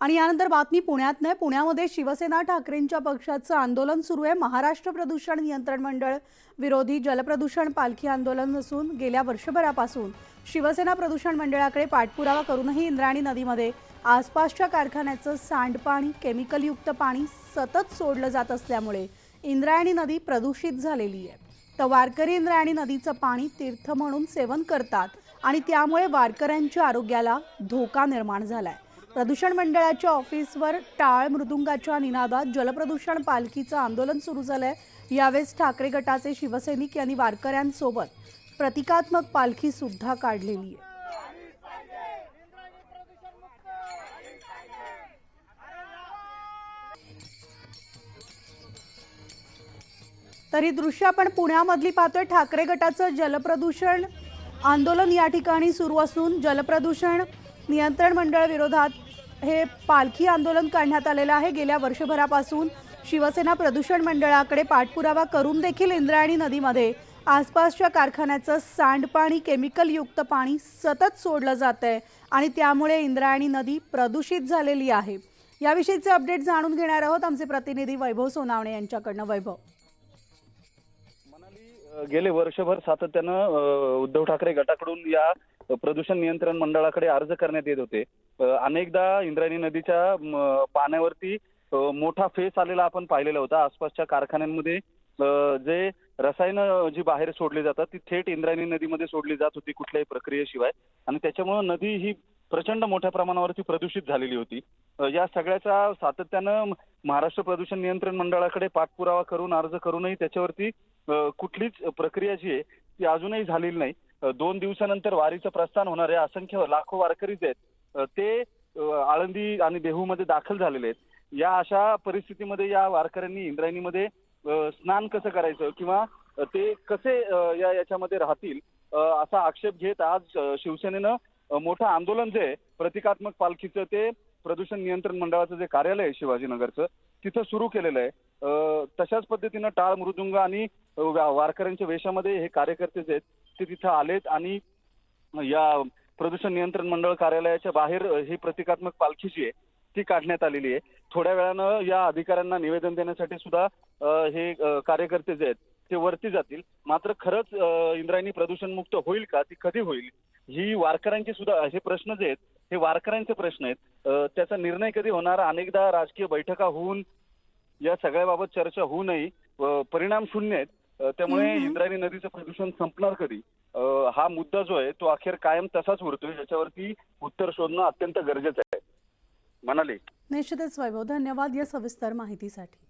आणि यानंतर बातमी पुण्यात नाही पुण्यामध्ये शिवसेना ठाकरेंच्या पक्षाचं आंदोलन सुरू आहे. महाराष्ट्र प्रदूषण नियंत्रण मंडळ विरोधी जलप्रदूषण पालखी आंदोलन असून गेल्या वर्षभरापासून शिवसेना प्रदूषण मंडळाकडे पाठपुरावा करूनही इंद्रायणी नदीमध्ये आसपासच्या कारखान्याचं सांडपाणी केमिकलयुक्त पाणी सतत सोडलं जात असल्यामुळे इंद्रायणी नदी प्रदूषित झालेली आहे. तर वारकरी इंद्रायणी नदीचं पाणी तीर्थ म्हणून सेवन करतात आणि त्यामुळे वारकऱ्यांच्या आरोग्याला धोका निर्माण झाला आहे प्रदूषण मंडळाच्या ऑफिसवर टाळ मृदुंगाच्या निनादात जलप्रदूषण पालखीचं आंदोलन सुरू झालंय. यावेळेस ठाकरे गटाचे शिवसैनिक यांनी वारकऱ्यांसोबत प्रतिकात्मक पालखी सुद्धा काढलेली आहे. तरी दृश्य आपण पुण्यामधली पाहतोय. ठाकरे गटाचं जलप्रदूषण आंदोलन या ठिकाणी सुरू असून जलप्रदूषण नियंत्रण मंडळ विरोधात हे पालखी आंदोलन काढण्यात आलेलं आहे. गेल्या वर्षभरापासून शिवसेना प्रदूषण मंडळाकडे पाठपुरावा करून देखील इंद्रायणी नदीमध्ये आसपासच्या कारखान्याचं सांडपाणी केमिकलयुक्त पाणी सतत सोडलं जात आहे आणि त्यामुळे इंद्रायणी नदी प्रदूषित झालेली आहे. याविषयीचे अपडेट जाणून घेणार आहोत आमचे प्रतिनिधी वैभव सोनावणे यांच्याकडनं. वैभव. गेले वर्षभर सातत्यानं उद्धव ठाकरे गटाकडून या प्रदूषण नियंत्रण मंडळाकडे अर्ज करण्यात येत होते. अनेकदा इंद्रायणी नदीच्या पाण्यावरती मोठा फेस आलेला आपण पाहिलेला होता. आसपासच्या कारखान्यांमध्ये जे रसायनं जी बाहेर सोडली जातात ती थेट इंद्रायणी नदीमध्ये सोडली जात होती कुठल्याही प्रक्रियेशिवाय. आणि त्याच्यामुळे नदी ही प्रचंड मोठ्या प्रमाणावरती प्रदूषित झालेली होती. या सगळ्याचा सातत्यानं महाराष्ट्र प्रदूषण नियंत्रण मंडळाकडे पाठपुरावा करून अर्ज करूनही त्याच्यावरती कुठलीच प्रक्रिया जी आहे ती अजूनही झालेली नाही. दोन दिवसानंतर वारीचं प्रस्थान होणारे असंख्य लाखो वारकरी जे आहेत ते आळंदी आणि देहूमध्ये दाखल झालेले आहेत. या अशा परिस्थितीमध्ये या वारकऱ्यांनी इंद्रायणीमध्ये स्नान कसं करायचं किंवा ते कसे या याच्यामध्ये राहतील असा आक्षेप घेत आज शिवसेनेनं मोठं आंदोलन जे आहे प्रतिकात्मक पालखीचं ते प्रदूषण नियंत्रण मंडळाचं जे कार्यालय आहे शिवाजीनगरचं तिथं सुरू केलेलं आहे. तशाच पद्धतीनं टाळ मृदुंग आणि वारकऱ्यांच्या वेशामध्ये हे कार्यकर्ते जे आहेत ते तिथं आलेत आणि या प्रदूषण नियंत्रण मंडळ कार्यालयाच्या बाहेर ही प्रतिकात्मक पालखी जी आहे ती काढण्यात आलेली आहे. थोड्या वेळानं या अधिकाऱ्यांना निवेदन देण्यासाठी सुद्धा हे कार्यकर्ते जे आहेत ते वरती जातील. मात्र खरंच इंद्रायणी प्रदूषण मुक्त होईल का ती कधी होईल ही वारकऱ्यांची सुद्धा हे प्रश्न जे आहेत हे वारकऱ्यांचे प्रश्न आहेत. त्याचा निर्णय कधी होणार? अनेकदा राजकीय बैठका होऊन या सगळ्याबाबत चर्चा होऊ नये. परिणाम शून्य आहेत. त्यामुळे. इंद्रायणी नदीचं प्रदूषण संपणार कधी? हा मुद्दा जो आहे तो अखेर कायम तसाच उरतोय याच्यावरती उत्तर शोधणं अत्यंत गरजेचं आहे. म्हणाले. निश्चितच वैभव. धन्यवाद या सविस्तर माहितीसाठी.